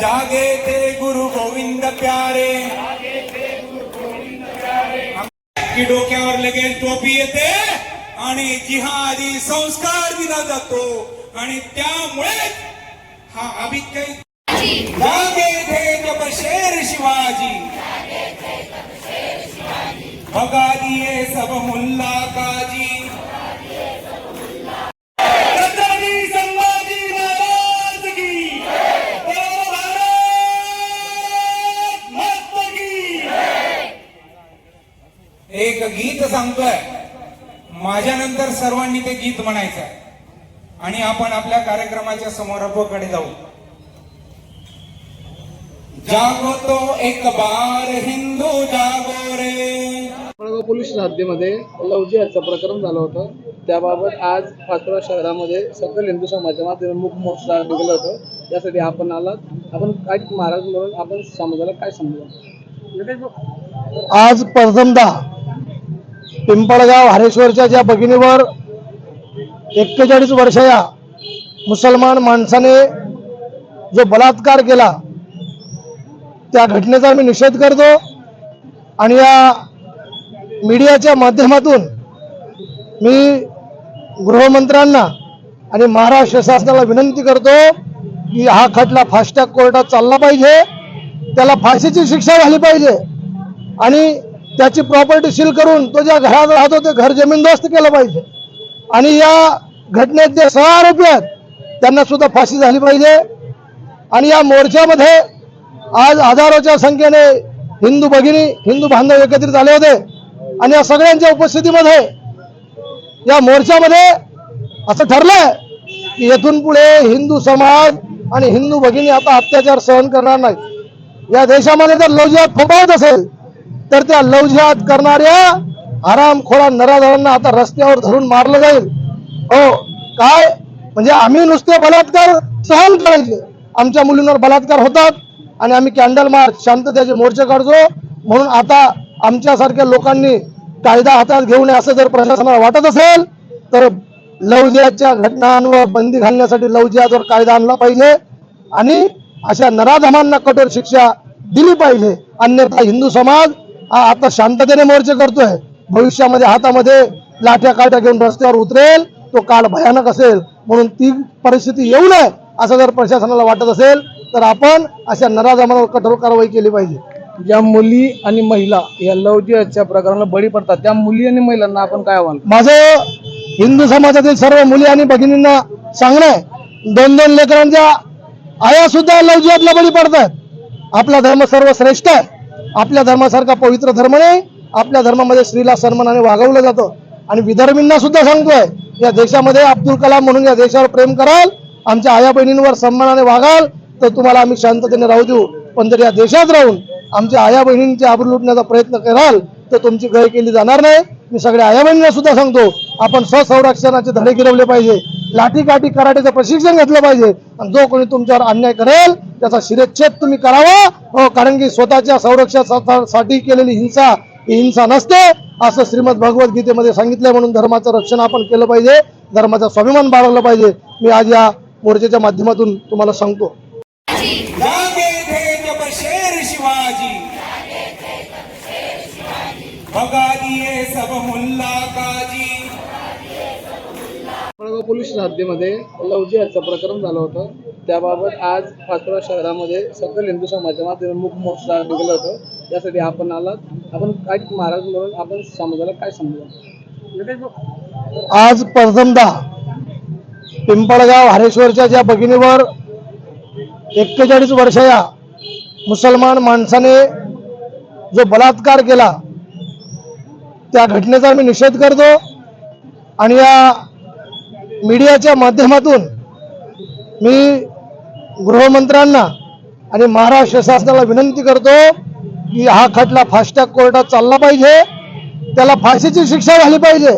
जागे थे गुरु गोविंद प्यारे। की डोक्यावर लगेच टोपी येते आणि जिहादी संस्कार दिला जातो आणि त्यामुळे हा अभिक्य जागे थे जब शेर शिवाजी। भगा दिए सब मुल्ला काजी। सांगतोय माझ्यानंतर सर्वांनी ते गीत म्हणायचं आहे. आणि आपण आपल्या कार्यक्रमाच्या समारोपाकडे जाऊ. जागो तो एक बार हिंदू जागो रे. पोलीस हद्दीमध्ये लवजी हत्या प्रकरण झालं होतं. त्याबाबत आज पाचोरा शहरामध्ये सकल हिंदू समाजाच्या माध्यमातून मुख मोर्चा निघालं होतं. यासाठी आपण आलात. आपण काय महाराज म्हणून आपण समाजाला काय समजू आज प्रथमदा पिंपळगाव हरेश्वरच्या ज्या भगिनीवर एक्केचाळीस वर्षाया मुसलमान माणसाने जो बलात्कार केला त्या घटनेचा मी निषेध करतो आणि या मीडियाच्या माध्यमातून मी गृहमंत्र्यांना आणि महाराष्ट्र शासनाला विनंती करतो की हा खटला फास्टॅग कोर्टात चालला पाहिजे त्याला फाशीची शिक्षा झाली पाहिजे आणि त्याची प्रॉपर्टी सील करून तो ज्या घरात राहतो ते घर जमीनदोस्त केलं पाहिजे. आणि या घटनेत जे सहा आरोपी आहेत त्यांना सुद्धा फाशी झाली पाहिजे. आणि या मोर्चामध्ये आज हजारोच्या संख्येने हिंदू भगिनी हिंदू बांधव एकत्रित झाले होते. आणि या सगळ्यांच्या उपस्थितीमध्ये या मोर्चामध्ये असं ठरलंय की येथून पुढे हिंदू समाज आणि हिंदू भगिनी आता अत्याचार सहन करणार नाही या देशामध्ये जर लवजिहात फोपावत असेल तर त्या लवजिहात करणाऱ्या आरामखोरा नराधरांना आता रस्त्यावर धरून मारलं जाईल. हो काय? म्हणजे आम्ही नुसते बलात्कार सहन करायचे. आमच्या मुलींवर बलात्कार होतात आणि आम्ही कॅन्डल मार्च शांततेचे मोर्चे काढतो. म्हणून आता आमच्यासारख्या लोकांनी कायदा हातात घेऊ नये असं जर प्रशासनाला वाटत असेल तर लवजियाच्या घटनांवर बंदी घालण्यासाठी लवजियावर कायदा आणला पाहिजे. आणि अशा नराधमांना कठोर शिक्षा दिली पाहिजे. अन्यथा हिंदू समाज हा आता शांततेने मोर्चे करतोय. भविष्यामध्ये हातामध्ये लाठ्या काठ्या घेऊन रस्त्यावर उतरेल तो काळ भयानक असेल. म्हणून ती परिस्थिती येऊ नये असं जर प्रशासनाला वाटत असेल तर आपण अशा नराधमांवर कठोर कारवाई केली पाहिजे. ज्या मुली आणि महिला या लवजियाच्या प्रकाराला बळी पडतात. त्या मुली आणि महिलांना आपण काय आव्हान? माझं हिंदू समाजातील सर्व मुली आणि भगिनींना सांगणं आहे. दोन दोन लेकरांच्या आया सुद्धा लवजियातला बळी पडतात आपला धर्म सर्वश्रेष्ठ आहे. आपल्या धर्मासारखा पवित्र धर्म नाही आपल्या धर्मामध्ये स्त्रीला सन्मानाने वागवलं जातं. आणि विदर्भींना सुद्धा सांगतोय या देशामध्ये अब्दुल कलाम म्हणून या देशावर प्रेम कराल आमच्या आया बहिणींवर सन्मानाने वागाल तर तुम्हाला आम्ही शांततेने राहू देऊ. पण जर या देशात राहून आमच्या आया बहिणींची आबरू लुटण्याचा प्रयत्न कराल तर तुमची गय केली जाणार नाही. मी सगळ्या आया बहिणींना सुद्धा सांगतो आपण स्वसंरक्षणाचे धडे गिरवले पाहिजे. लाठीकाठी कराटेचं प्रशिक्षण घेतलं पाहिजे. आणि जो कोणी तुमच्यावर अन्याय करेल त्याचा शिरच्छेद तुम्ही करावा. हो कारण की स्वतःच्या संरक्षणासाठी केलेली हिंसा ही हिंसा नसते असं श्रीमद भगवद्गीतेमध्ये सांगितलंय. म्हणून धर्माचं रक्षण आपण केलं पाहिजे. धर्माचा स्वाभिमान बाळगला पाहिजे. मी आज या मोर्चाच्या माध्यमातून तुम्हाला सांगतो. शिवाजी। सब मुल्ला का जळगाव पोलीस हद्दीमध्ये लवजी हत्या प्रकरण झालं होतं. त्याबाबत आज पाचोरा शहरामध्ये सकल हिंदू समाजाच्या माध्यमातून मुख मोर्चा निघालं होतं. त्यासाठी आपण आलात. आपण काय महाराज म्हणून आपण समाजाला काय समजू? आज प्रथमदा पिंपळगाव हरेश्वरच्या ज्या भगिनीवर एक्केचाळीस वर्ष या मुसलमान माणसाने जो बलात्कार केला त्या घटनेचा मी निषेध करतो. आणि या मीडियाच्या माध्यमातून मी गृहमंत्र्यांना आणि महाराष्ट्र शासनाला विनंती करतो की हा खटला फास्टॅग कोर्टात चालला पाहिजे त्याला फाशीची शिक्षा झाली पाहिजे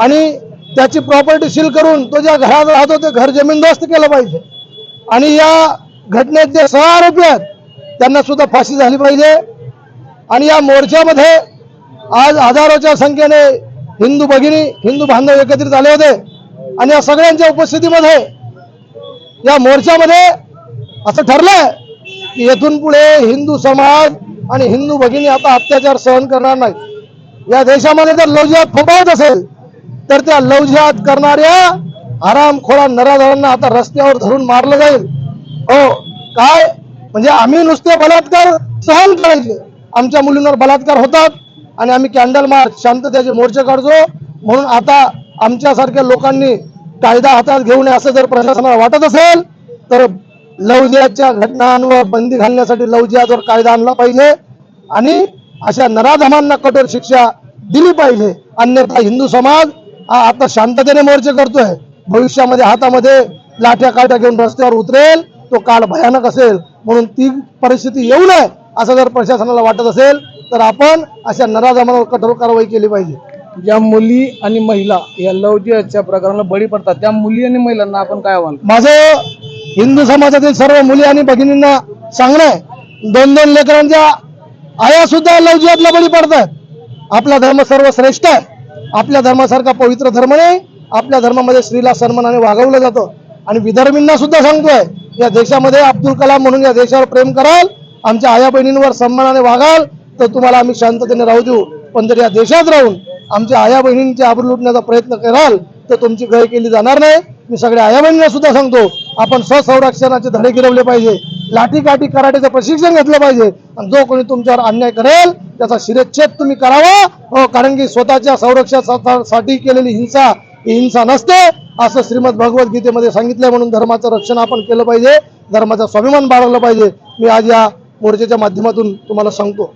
आणि त्याची प्रॉपर्टी सील करून तो ज्या घरात राहतो ते घर जमीनदोस्त केलं पाहिजे. आणि या घटनेत जे सहा आरोपी आहेत त्यांना सुद्धा फाशी झाली पाहिजे. आणि या मोर्चामध्ये आज हजारोच्या संख्येने हिंदू भगिनी हिंदू बांधव एकत्रित झाले होते. आणि या सगळ्यांच्या उपस्थितीमध्ये या मोर्चामध्ये असं ठरलंय की येथून पुढे हिंदू समाज आणि हिंदू भगिनी आता अत्याचार सहन करणार नाही या देशामध्ये जर लवजिहात फोपावत असेल तर त्या लवजिहात करणाऱ्या आरामखोरा नराधरांना आता रस्त्यावर धरून मारलं जाईल. हो काय? म्हणजे आम्ही नुसते बलात्कार सहन करायचे. आमच्या मुलींवर बलात्कार होतात आणि आम्ही कॅन्डल मार्च शांततेचे मोर्चे काढतो. म्हणून आता आमच्यासारख्या लोकांनी कायदा हातात घेऊ नये असं जर प्रशासनाला वाटत असेल तर लवजियाच्या घटनांवर बंदी घालण्यासाठी लवजियावर कायदा आणला पाहिजे आणि अशा नराधमांना कठोर शिक्षा दिली पाहिजे. अन्यथा हिंदू समाज हा आता शांततेने मोर्चे करतोय. भविष्यामध्ये हातामध्ये लाठ्या काठ्या घेऊन रस्त्यावर उतरेल तो काळ भयानक असेल. म्हणून ती परिस्थिती येऊ नये असं जर प्रशासनाला वाटत असेल तर आपण अशा नराधमांवर कठोर कारवाई केली पाहिजे. ज्या मुली आणि महिला या लवजियाच्या प्रकाराला बळी पडतात. त्या मुली आणि महिलांना आपण काय आव्हान माझं हिंदू समाजातील सर्व मुली आणि भगिनींना सांगणं आहे. दोन दोन लेकरांच्या आया सुद्धा लवजियातला बळी पडतात आपला धर्म सर्वश्रेष्ठ आहे. आपल्या धर्मासारखा पवित्र धर्म नाही. आपल्या धर्मामध्ये स्त्रीला सन्मानाने वागवलं जातं. आणि विदर्भींना सुद्धा सांगतोय या देशामध्ये अब्दुल कलाम म्हणून या देशावर प्रेम कराल आमच्या आया बहिणींवर सन्मानाने वागाल तर तुम्हाला आम्ही शांततेने राहू देऊ. पण जर या देशात राहून आमच्या आया बहिणींची आबरू लुटण्याचा प्रयत्न कराल तर तुमची गय केली जाणार नाही. मी सगळ्या आया बहिणींना सुद्धा सांगतो आपण स्वसंरक्षणाचे धडे गिरवले पाहिजे. लाठी काठी कराटेचं प्रशिक्षण घेतलं पाहिजे. आणि जो कोणी तुमच्यावर अन्याय करेल त्याचा शिरच्छेद तुम्ही करावा. हो कारण की स्वतःच्या संरक्षणासाठी केलेली हिंसा ही हिंसा नसते असं श्रीमद भगवद्गीतेमध्ये सांगितलंय. म्हणून धर्माचं रक्षण आपण केलं पाहिजे. धर्माचा स्वाभिमान बाळगला पाहिजे. मी आज या मोर्चाच्या माध्यमातून तुम्हाला सांगतो.